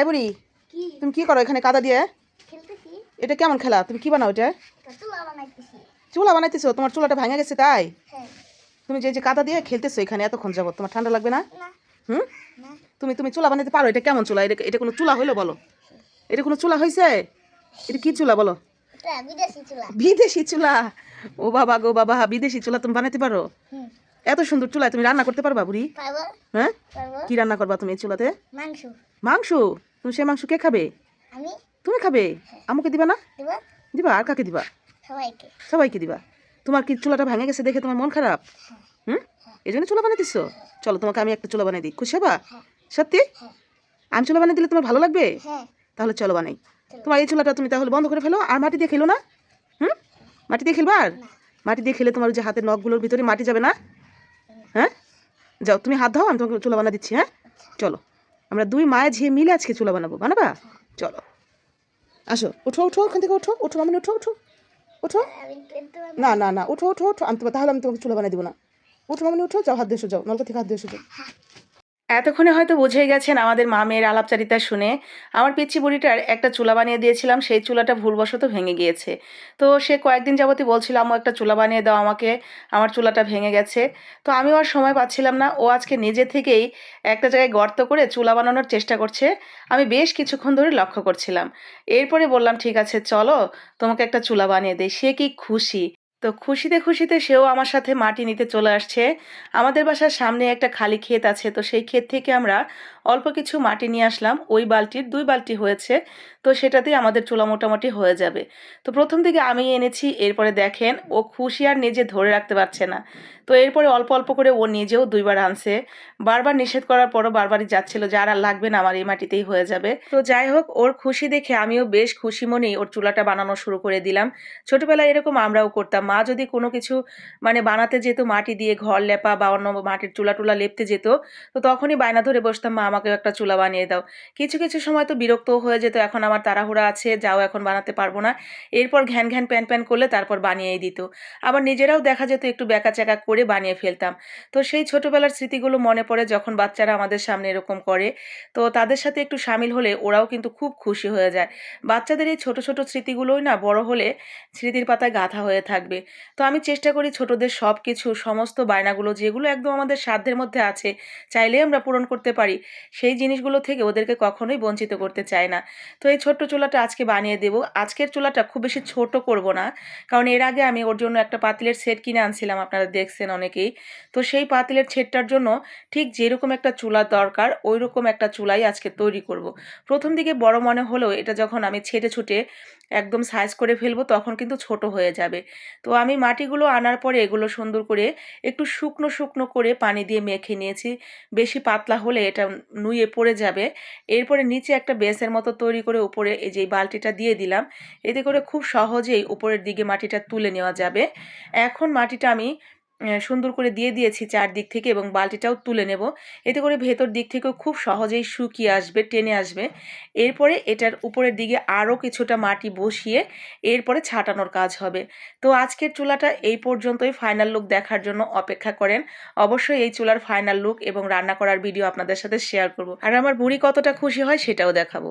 এই বুড়ি তুমি কি করো এখানে কাদা দিয়ে? এটা কেমন খেলা? তুমি কি বানাও এটা? চুলা বানাইতেছো। তোমার চুলাটা ভাঙা গেছে তাই? হ্যাঁ। তুমি যে যে কাদা দিয়ে খেলতেছো এখানে এতক্ষণ যাব তোমার ঠান্ডা লাগবে না? হুম? তুমি তুমি চুলা বানাইতে পারো? এটা কেমন চুলা? এটা এটা কোনো চুলা হইল বলো? এটা কোনো চুলা হয়েছে এটা কি চুলা বলো? বিদেশি চুলা। ও বাবা গো বাবা বিদেশি চুলা তুমি বানাতে পারো? এত সুন্দর চুলা তুমি রান্না করতে পারবা বুড়ি? হ্যাঁ? কি রান্না করবা তুমি এই চুলাতে? মাংস। মাংস? তুমি সেই মাংস কে খাবে? আমি? তুমি খাবে? আমাকে দিবা না? দিবা? আর কাকে দিবা? সবাইকে। সবাইকে দিবা। তোমার কি চুলাটা ভেঙে গেছে দেখে তোমার মন খারাপ? হুম? এই জন্য চুলা বানিয়ে দিচ্ছ চলো তোমাকে আমি একটা চুলা বানিয়ে দিই। খুশি হবা? হ্যাঁ। সত্যি? হ্যাঁ। আমি চুলা বানিয়ে দিলে তোমার ভালো লাগবে? হ্যাঁ। তাহলে চলো বানাই। তোমার এই চুলাটা তুমি তাহলে বন্ধ করে ফেলো আর মাটি দিয়ে খেলো না? হুম? মাটি দিয়ে খেলবা আর? মাটি দিয়ে খেলে তোমার যে হাতের নখগুলোর ভিতরে মাটি যাবে না? হ্যাঁ? যাও তুমি হাত দাও আমি তোমাকে চুলা বানা দিচ্ছি হ্যাঁ? চলো। আমরা দুই মায়ের ঝিয়ে মিলে আজকে চুলা বানাবো, বানাবা? চলো। আসো, উঠো উঠো, ওখান থেকে উঠো উঠো, মামনি, উঠো উঠো উঠো। না না না, উঠো উঠো উঠো আমি তোমার তাহলে আমি তোমাকে চুলা বানিয়ে দেবো না। উঠো, মামনি, উঠো, যাও, হাত দিয়ে যাও নলকা থেকে হাত দিয়ে যাও। এতক্ষণে হয়তো বুঝেই গেছেন আমাদের মা মেয়ের আলাপচারিতা শুনে। আমার পিচ্ছি বুড়িটার একটা চুলা বানিয়ে দিয়েছিলাম, সেই চুলাটা ভুলবশত ভেঙে গিয়েছে। তো সে কয়েকদিন যাবতই বলছিল আমু একটা চুলা বানিয়ে দাও আমাকে, আমার চুলাটা ভেঙে গেছে। তো আমিও আর সময় পাচ্ছিলাম না। ও আজকে নিজে থেকেই একটা জায়গায় গর্ত করে চুলা বানানোর চেষ্টা করছে। আমি বেশ কিছুক্ষণ ধরে লক্ষ্য করছিলাম। এরপরে বললাম, ঠিক আছে, চলো, তোমাকে একটা চুলা বানিয়ে দেই। সে কি খুশি। তো খুশিতে খুশিতে সেও আমার সাথে মাটি নিতে চলে আসছে। আমাদের বাসার সামনে একটা খালি ক্ষেত আছে, তো সেই ক্ষেত থেকে আমরা অল্প কিছু মাটি নিয়ে আসলাম। ওই বালতির দুই বালতি হয়েছে, তো সেটাতেই আমাদের চুলা মোটামুটি হয়ে যাবে। তো প্রথম দিকে আমি এনেছি, এরপরে দেখেন ও খুশি আর নিজে ধরে রাখতে পারছে না। তো এরপরে অল্প অল্প করে ও নিজেও দুইবার আনছে। বারবার নিষেধ করার পরও বারবারই যাচ্ছিল যে, আর লাগবে না, আমার এই মাটিতেই হয়ে যাবে। তো যাই হোক, ওর খুশি দেখে আমিও বেশ খুশি মনেই ওর চুলাটা বানানো শুরু করে দিলাম। ছোটবেলায় এরকম আমরাও করতাম যদি কোনো কিছু মানে বানাতে যেত, মাটি দিয়ে ঘর লেপা বা অন্য মাটির চুলা টুলা লেপতে যেত, তো তখনই বায়না ধরে বসতাম, মা আমাকেও একটা চুলা বানিয়ে দাও। কিছু কিছু সময় তো বিরক্ত হয়ে যেত, এখন আমার তাড়াহুড়া আছে, যাও এখন বানাতে পারব না। এরপর ঘ্যান ঘ্যান, প্যান প্যান করলে তারপর বানিয়েই দিত। আবার নিজেরাও দেখা যেত, একটু ব্যাকা করে বানিয়ে ফেলতাম। তো সেই ছোটোবেলার স্মৃতিগুলো মনে পড়ে যখন বাচ্চারা আমাদের সামনে এরকম করে। তো তাদের সাথে একটু সামিল হলে ওরাও কিন্তু খুব খুশি হয়ে যায়। বাচ্চাদের এই ছোটো ছোটো স্মৃতিগুলোই না, বড় হলে স্মৃতির পাতায় গাঁথা হয়ে থাকবে। তো আমি চেষ্টা করি ছোটদের সব কিছু সমস্ত বায়নাগুলো যেগুলো একদম আমাদের সাধ্যের মধ্যে আছে, চাইলেই আমরা পূরণ করতে পারি। সেই জিনিসগুলো থেকে ওদেরকে কখনোই বঞ্চিত করতে চাই না। তো এই ছোট্ট চুলাটা আজকে বানিয়ে দেবো। আজকের চুলাটা খুব বেশি ছোট করব না, কারণ এর আগে আমি ওর জন্য একটা পাতিলের সেট কিনে আনছিলাম, আপনারা দেখছেন অনেকেই। তো সেই পাতিলের সেটটার জন্য ঠিক যেরকম একটা চুলা দরকার ওই রকম একটা চুলাই আজকে তৈরি করব। প্রথম দিকে বড় মনে হলেও এটা যখন আমি ছেটে ছুটে একদম সাইজ করে ফেলব, তখন কিন্তু ছোট হয়ে যাবে। তো আমি মাটিগুলো আনার পরে এগুলো সুন্দর করে একটু শুকনো শুকনো করে পানি দিয়ে মেখে নিয়েছি। বেশি পাতলা হলে এটা নুয়ে পড়ে যাবে। এরপরে নিচে একটা বেসের মতো তৈরি করে উপরে এই যে বালতিটা দিয়ে দিলাম। এতে করে খুব সহজেই উপরের দিকে মাটিটা তুলে নেওয়া যাবে। এখন মাটিটা আমি সুন্দর করে দিয়ে দিয়েছি চারদিক থেকে এবং বালতিটাও তুলে নেব। এতে করে ভেতর দিক থেকেও খুব সহজেই শুকিয়ে আসবে, টেনে আসবে। এরপরে এটার উপরের দিকে আরও কিছুটা মাটি বসিয়ে এরপরে ছাটানোর কাজ হবে। তো আজকের চুলাটা এই পর্যন্তই। ফাইনাল লুক দেখার জন্য অপেক্ষা করেন। অবশ্যই এই চুলার ফাইনাল লুক এবং রান্না করার ভিডিও আপনাদের সাথে শেয়ার করব। আর আমার বুড়ি কতটা খুশি হয় সেটাও দেখাবো।